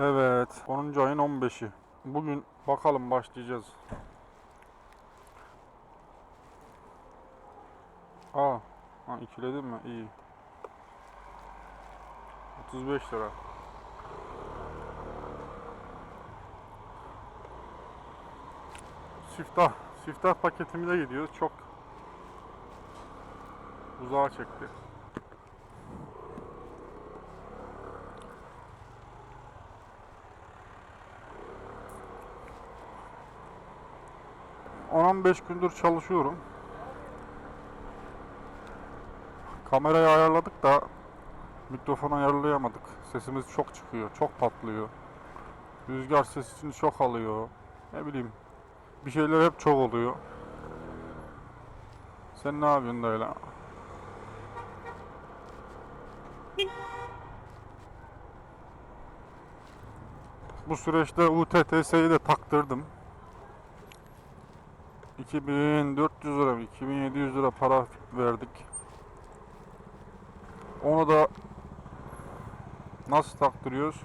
Evet 10. ayın 15'i. Bugün bakalım başlayacağız. Aa, ha, ikiledim mi? İyi. 35 lira. Siftah, siftah paketimize gidiyoruz. Çok uzağa çekti. ...10-15 gündür çalışıyorum. Kamerayı ayarladık da... ...mikrofonu ayarlayamadık. Sesimiz çok çıkıyor, çok patlıyor. Rüzgar sesini çok alıyor. Ne bileyim... ...bir şeyler hep çok oluyor. Sen ne yapıyorsun da öyle? Bu süreçte UTTS'yi de taktırdım. 2400 lira mı 2700 lira para verdik. Onu da nasıl taktırıyoruz?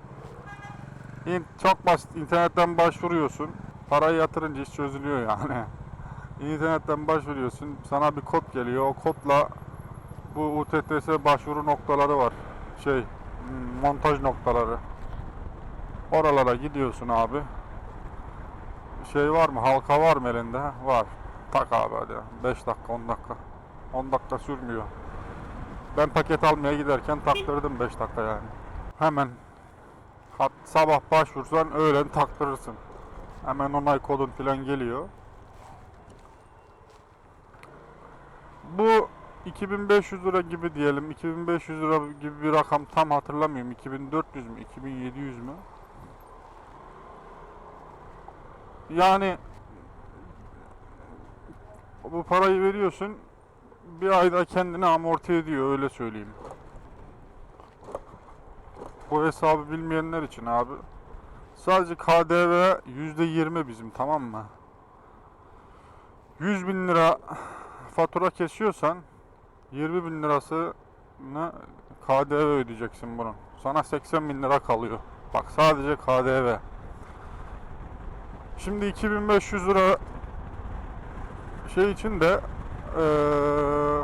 Çok basit internetten başvuruyorsun. Parayı yatırınca iş çözülüyor yani. İnternetten başvuruyorsun. Sana bir kod geliyor. O kodla bu UTTS başvuru noktaları var. Şey montaj noktaları. Oralara gidiyorsun abi. Şey var mı? Halka var mı elinde? Var. Tak abi hadi. 5 dakika 10 dakika. 10 dakika sürmüyor. Ben paket almaya giderken taktırdım 5 dakika yani. Hemen hat, sabah başvursan öğlen taktırırsın. Hemen onay kodun falan geliyor. Bu 2500 lira gibi diyelim. 2500 lira gibi bir rakam tam hatırlamıyorum. 2400 mü? 2700 mü? Yani bu parayı veriyorsun bir ayda kendini amorti ediyor öyle söyleyeyim. Bu hesabı bilmeyenler için abi. Sadece KDV %20 bizim tamam mı? 100 bin lira fatura kesiyorsan 20 bin lirasını KDV ödeyeceksin bunun. Sana 80 bin lira kalıyor. Bak sadece KDV. Şimdi 2500 lira şey için de eee,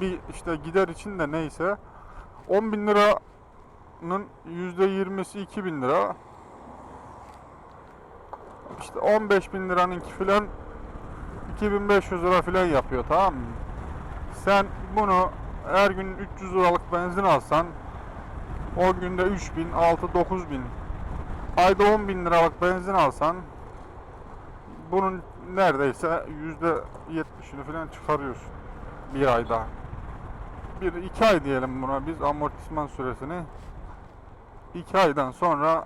bir işte gider için de neyse 10 bin liranın %20'si 2000 lira işte 15 bin liranınki filan 2500 lira filan yapıyor tamam mı? Sen bunu her gün 300 liralık benzin alsan o günde 3000, 6, 9000 ayda 10 bin liralık benzin alsan bunun neredeyse yüzde yetmişini falan çıkarıyorsun bir ayda. Bir iki ay diyelim buna biz amortisman süresini. iki aydan sonra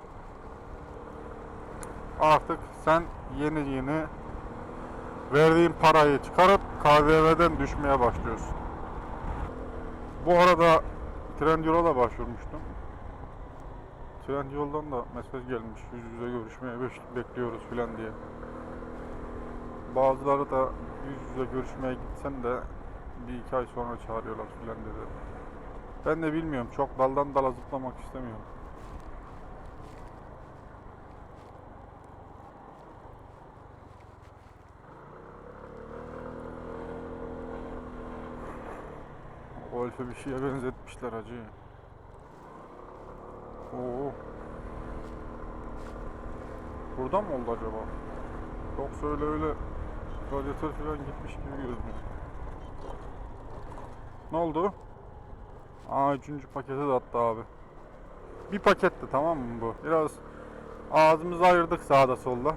artık sen yeni yeni verdiğin parayı çıkarıp KDV'den düşmeye başlıyorsun. Bu arada Trendyol'a da başvurmuştum. Trendyol'dan da mesaj gelmiş yüz yüze görüşmeye bekliyoruz filan diye. Bazıları da yüz yüze görüşmeye gitsen de bir iki ay sonra çağırıyorlar filan dedi. Ben de bilmiyorum çok daldan dala zıplamak istemiyorum. Golf'e bir şeye benzetmişler hacı. Oo. Buradan mı oldu acaba? Yoksa öyle öyle radyatör falan gitmiş gibi görünüyor. Ne oldu? Aa üçüncü pakete de attı abi. Bir paketti tamam mı bu? Biraz ağzımızı ayırdık sağda solda.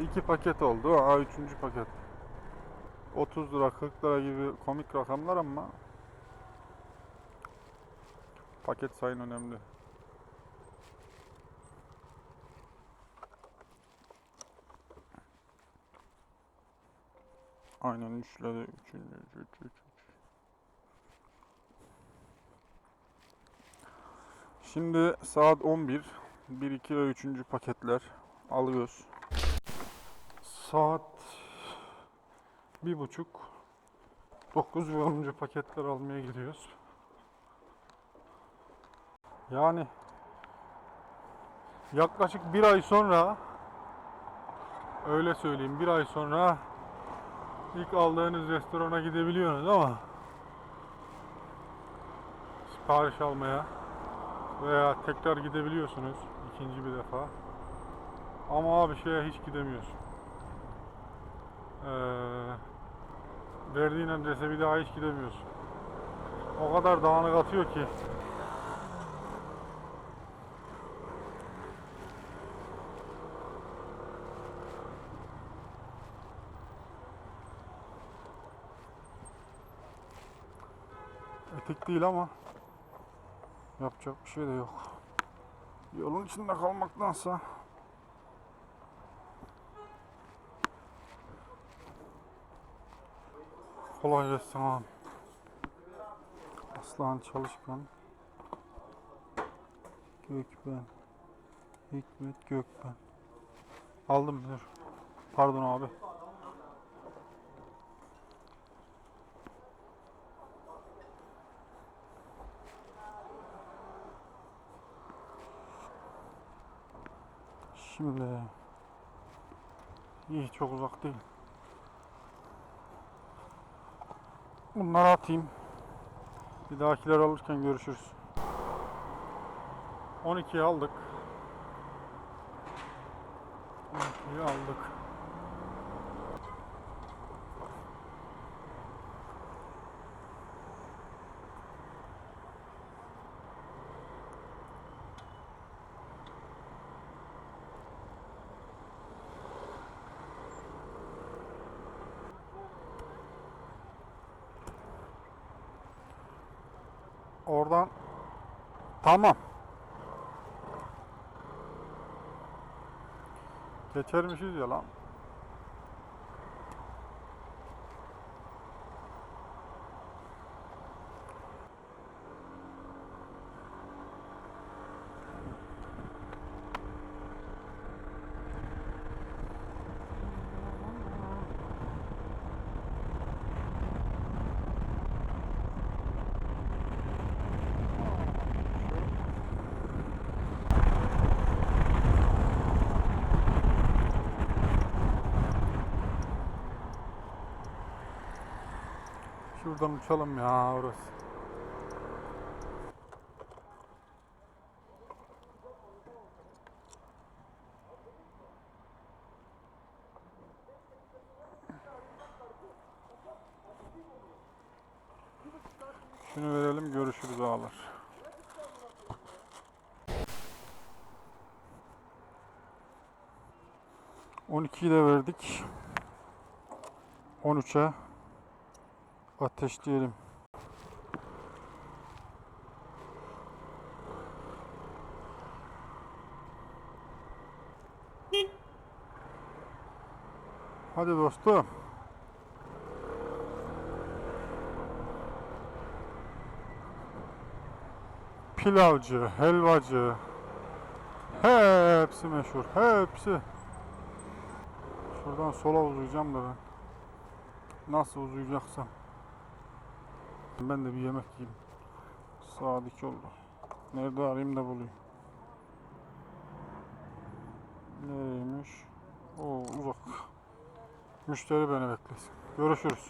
İki paket oldu. Aa üçüncü paket. 30 lira 40 lira gibi komik rakamlar ama paket sayın önemli. Aynen üçledi. Üçüncü, üç, üç, üç, üç. Şimdi saat 11. 1, 2 ve 3. paketler alıyoruz. Saat bir buçuk. 9 ve 10. paketler almaya gidiyoruz. Yani yaklaşık bir ay sonra öyle söyleyeyim bir ay sonra ilk aldığınız restorana gidebiliyorsunuz ama sipariş almaya veya tekrar gidebiliyorsunuz ikinci bir defa. Ama abi şeye hiç gidemiyorsun. Ee, verdiğin adrese bir daha hiç gidemiyorsun. O kadar dağınık atıyor ki. Etik değil ama yapacak bir şey de yok. Yolun içinde kalmaktansa kolay gelsin abi. Aslan Çalışkan Gökben Hikmet Gökben Aldım dur. Pardon abi. Şimdi iyi çok uzak değil. Bunları atayım. Bir dahakiler alırken görüşürüz. 12'yi aldık. 12'yi aldık. Oradan tamam. Geçermişiz ya lan. Şuradan uçalım ya orası. Şunu verelim görüşürüz ağalar. On ikiyi de verdik. 13'e ateşleyelim. Hadi dostum. Pilavcı, helvacı. Hepsi meşhur. Hepsi. Şuradan sola uzayacağım da ben. Nasıl uzayacaksam. Ben de bir yemek yiyeyim. Saat 2 oldu. Nerede arayayım da bulayım. Nereymiş? Oo uzak. Müşteri beni beklesin. Görüşürüz.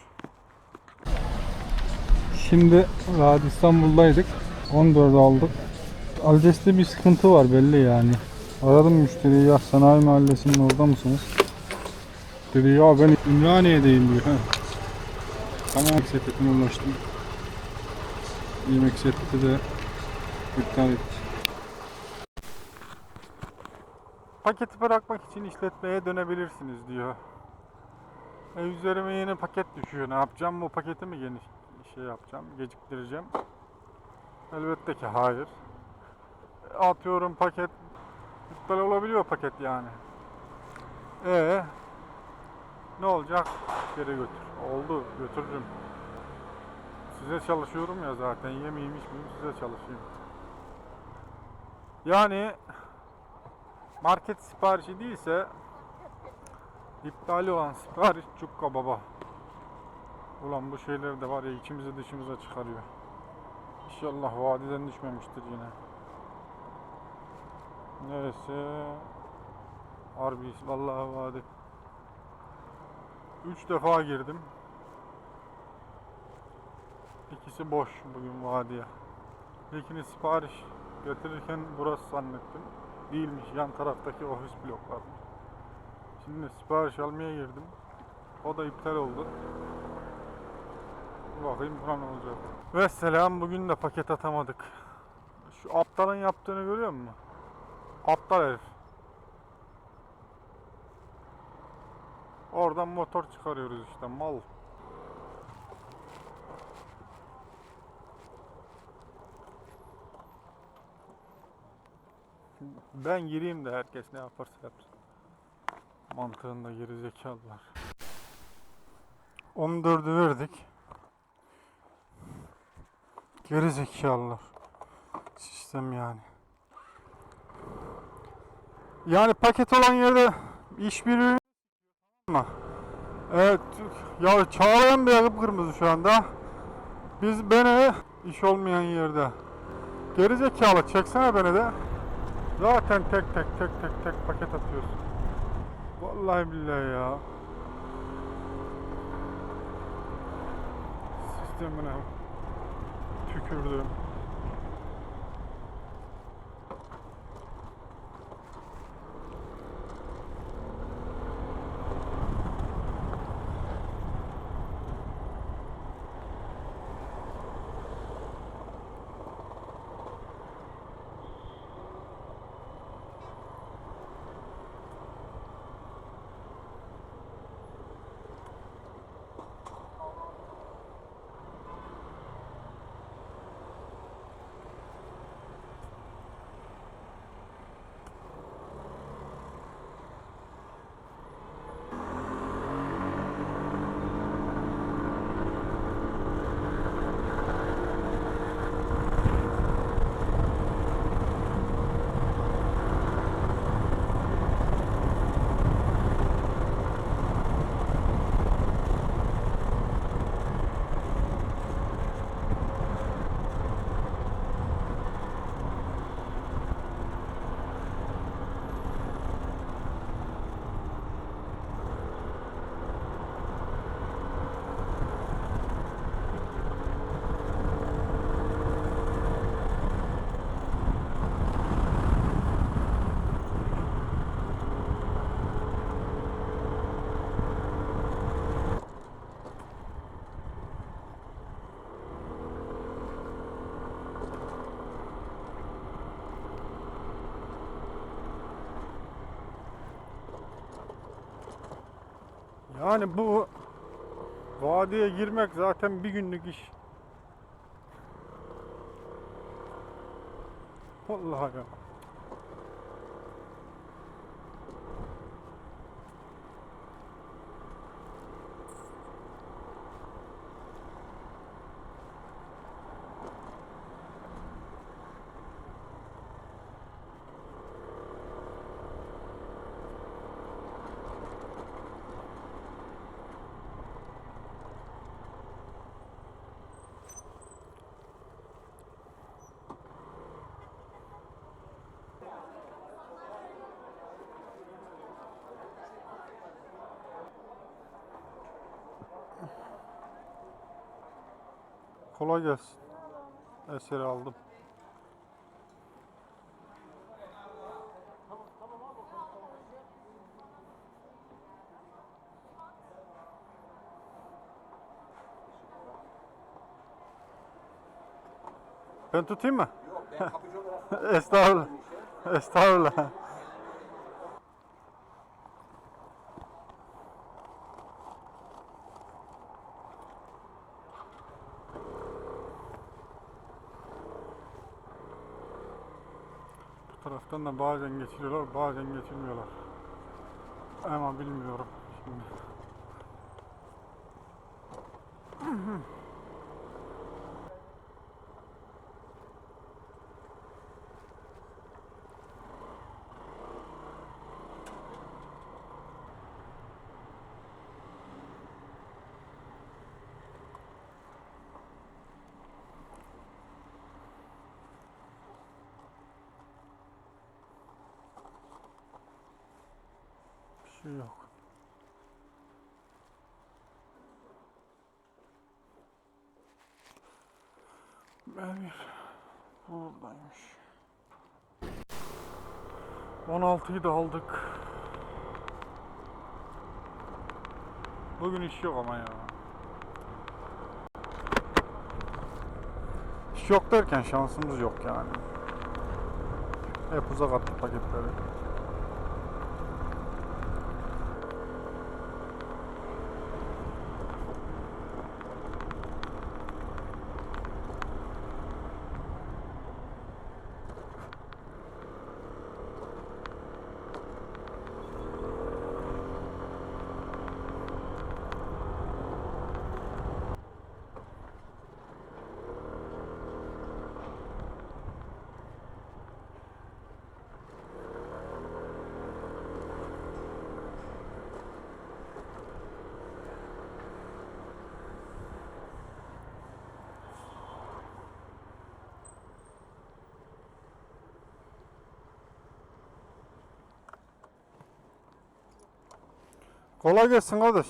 Şimdi Rahat İstanbul'daydık. 14 aldık. Alces'te bir sıkıntı var belli yani. Aradım müşteriyi ya sanayi mahallesinin orada mısınız? Dedi ya ben Ümraniye'deyim diyor. Tamam sepetine ulaştım. Yemek sepeti de iptal etti. Paketi bırakmak için işletmeye dönebilirsiniz diyor. E, üzerime yeni paket düşüyor. Ne yapacağım? Bu paketi mi geniş şey yapacağım? Geciktireceğim. Elbette ki hayır. Atıyorum paket iptal olabiliyor paket yani. E ne olacak? Geri götür. Oldu. Götürürüm. Size çalışıyorum ya zaten. Yemeyeyim içmeyeyim size çalışayım. Yani market siparişi değilse iptali olan sipariş cukka baba. Ulan bu şeyler de var ya içimizi dışımıza çıkarıyor. İnşallah vadiden düşmemiştir yine. Neresi? Arby's vallahi vadi. Üç defa girdim. İkisi boş bugün vadiye. İlkini sipariş getirirken burası zannettim. Değilmiş yan taraftaki ofis bloklarmış. Şimdi sipariş almaya girdim. O da iptal oldu. Bakayım buna ne olacak. Ve selam bugün de paket atamadık. Şu aptalın yaptığını görüyor musun? Aptal herif. Oradan motor çıkarıyoruz işte mal. Ben gireyim de herkes ne yaparsa yapsın. Mantığında geri zekalılar. 14'ü verdik. Geri zekalılar. Sistem yani. Yani paket olan yerde iş biri ama Evet ya çağlayan bile kıpkırmızı şu anda. Biz beni iş olmayan yerde. Geri zekalı çeksene beni de. Zaten tek tek tek tek tek paket atıyorsun. Vallahi billahi ya. Sistemine tükürdüm. Yani bu vadiye girmek zaten bir günlük iş. Vallahi ya. Kolay gelsin. Eseri aldım. Ben tutayım mı? Yok ben kapıcı olarak Estağfurullah. Estağfurullah. Bu taraftan da bazen geçiriyorlar, bazen geçirmiyorlar. Ama bilmiyorum şimdi. Yok. Emir buradaymış. 16'yı da aldık. Bugün iş yok ama ya. İş yok derken şansımız yok yani. Hep uzak attık paketleri. Kolay gelsin kardeş.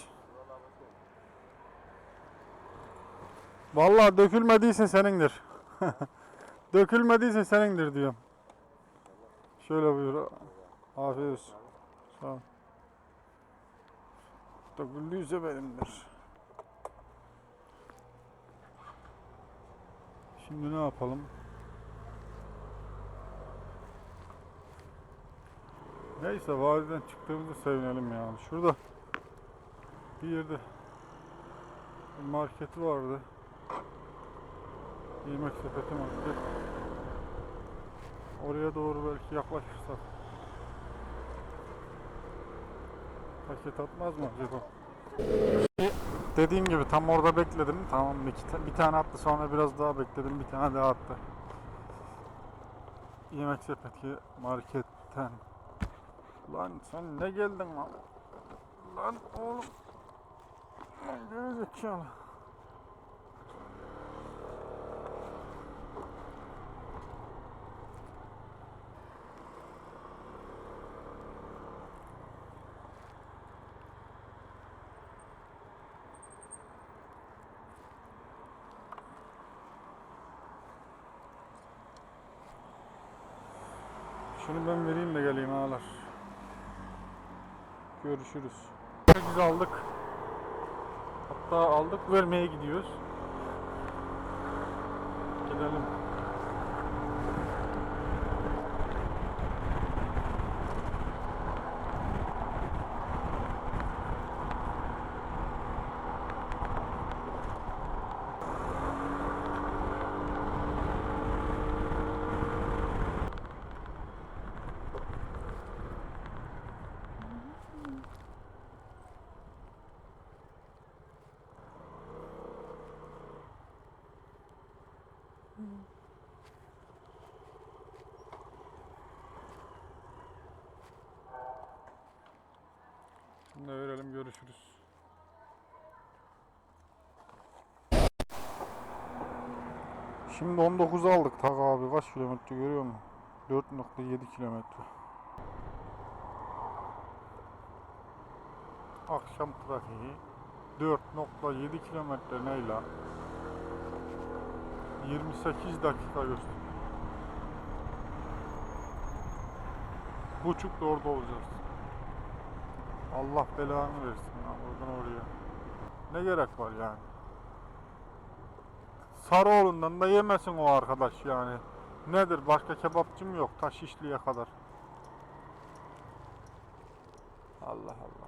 Vallahi dökülmediyse senindir. dökülmediyse senindir diyorum. Şöyle buyur. Afiyet olsun. Sağ ol. Döküldüyse benimdir. Şimdi ne yapalım? Neyse vadiden çıktığımızda sevinelim yani. Şurada bir yerde marketi vardı. Yemek sepeti market. Oraya doğru belki yaklaşırsak paket atmaz mı acaba? Dediğim gibi tam orada bekledim. Tamam iki bir tane attı sonra biraz daha bekledim. Bir tane daha attı. Yemek sepeti marketten. Lan sen ne geldin lan? Lan oğlum. Gerizekalı. Şunu ben vereyim de geleyim ağlar. Görüşürüz. Biz aldık. Hatta aldık vermeye gidiyoruz. Gidelim. Şimdi verelim görüşürüz. Şimdi 19'u aldık tak abi kaç kilometre görüyor musun? 4.7 kilometre. Akşam trafiği 4.7 kilometre neyle? 28 dakika gösteriyor. Buçukta orada olacağız. Allah belanı versin ya oradan oraya. Ne gerek var yani? Sarıoğlu'ndan da yemesin o arkadaş yani. Nedir başka kebapçım yok ta Şişli'ye kadar. Allah Allah.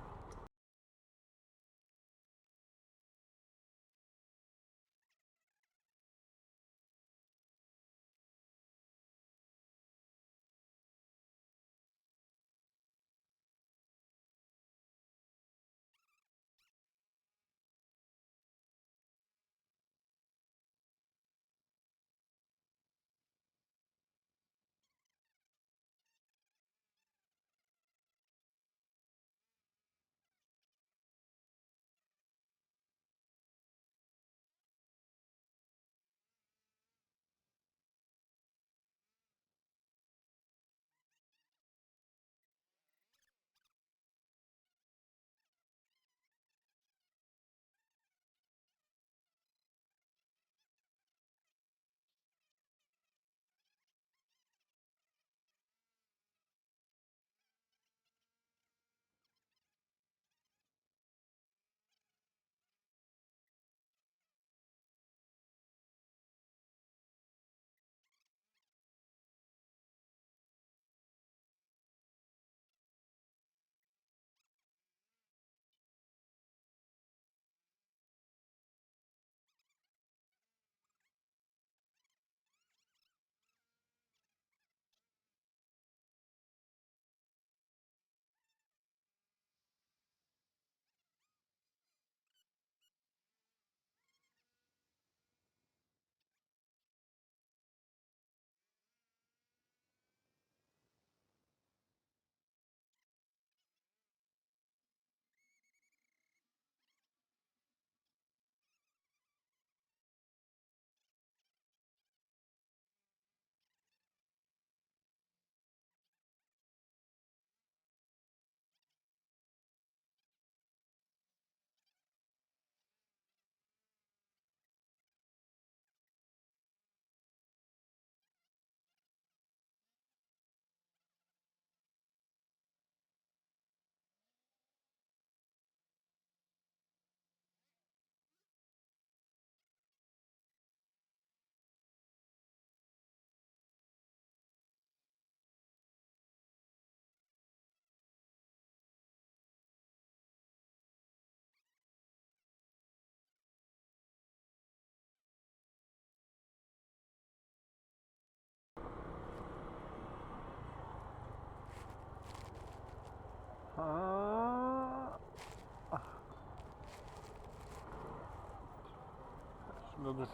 Şimdi dur.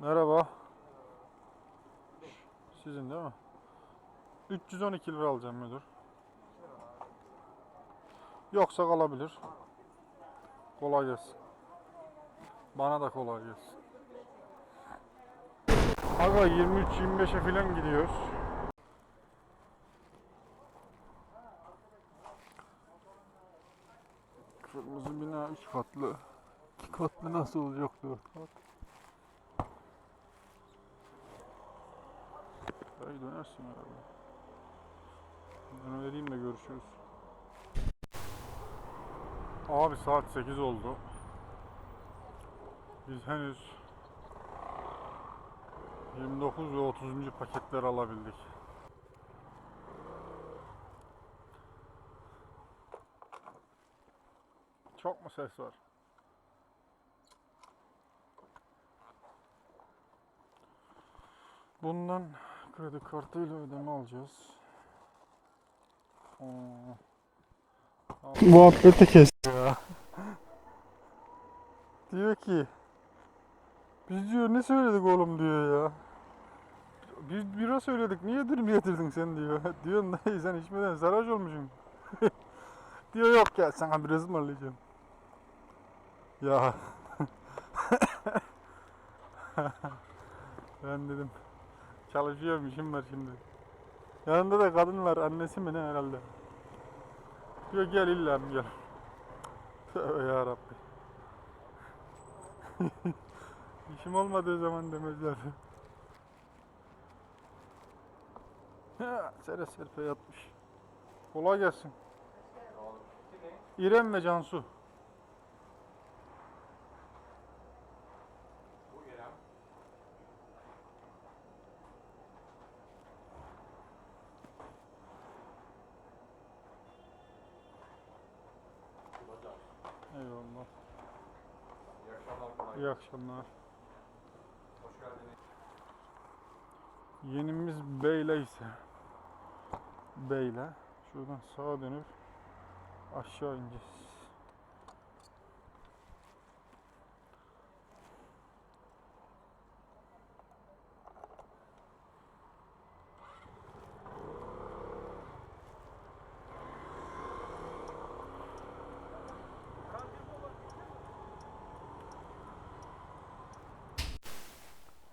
Merhaba. Sizin değil mi? 312 lira alacağım müdür. Yoksa kalabilir. Kolay gelsin. Bana da kolay gelsin. Aga 23-25'e falan gidiyoruz. Kırmızı bina 3 katlı. 2 katlı nasıl olacak 4 kat? Dayı dönersin herhalde. Ben vereyim de görüşürüz. Abi saat 8 oldu. Biz henüz 29 ve 30. paketler alabildik. Çok mu ses var? Bundan kredi kartıyla ödeme alacağız. Oo. Muhabbeti kes Diyor ki biz diyor ne söyledik oğlum diyor ya. Biz bira söyledik niye dürüm getirdin sen diyor. Diyorum dayı sen içmeden sarhoş olmuşsun. diyor yok ya sana biraz ısmarlayacağım. Ya. ben dedim çalışıyorum işim var şimdi. Yanında da kadın var annesi mi ne herhalde. Diyor gel illa gel. Tövbe yarabbi. İşim olmadığı zaman demezler. Sere serpe yatmış. Kolay gelsin. İrem ve Cansu. Eyvallah. İyi akşamlar. Hoş geldiniz. Yenimiz Beyle ise Beyle şuradan sağa dönüp aşağı ineceğiz.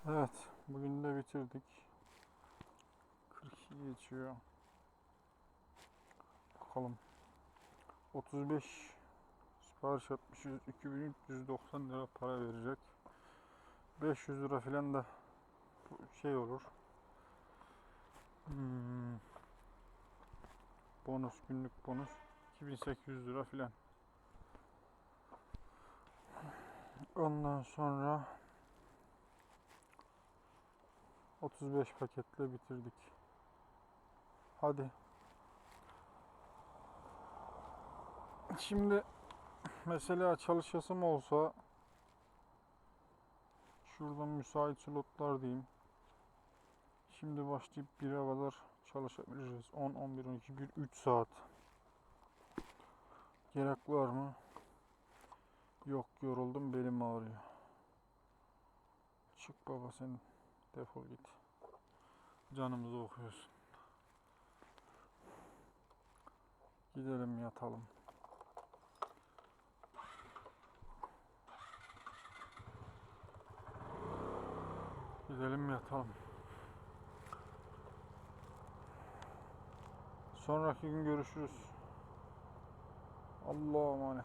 Evet, bugün de bitirdik. 42 geçiyor. Bakalım. 35 sipariş atmışız. 2390 lira para verecek. 500 lira filan da şey olur. Hmm. Bonus, günlük bonus. 2800 lira filan. Ondan sonra 35 paketle bitirdik. Hadi. Şimdi mesela çalışasım olsa şuradan müsait slotlar diyeyim. Şimdi başlayıp 1'e kadar çalışabiliriz. 10, 11, 12, 1, 3 saat. Gerek var mı? Yok yoruldum belim ağrıyor. Çık baba sen defol git. Canımızı okuyorsun. Gidelim yatalım. Gidelim yatalım. Sonraki gün görüşürüz. Allah'a emanet.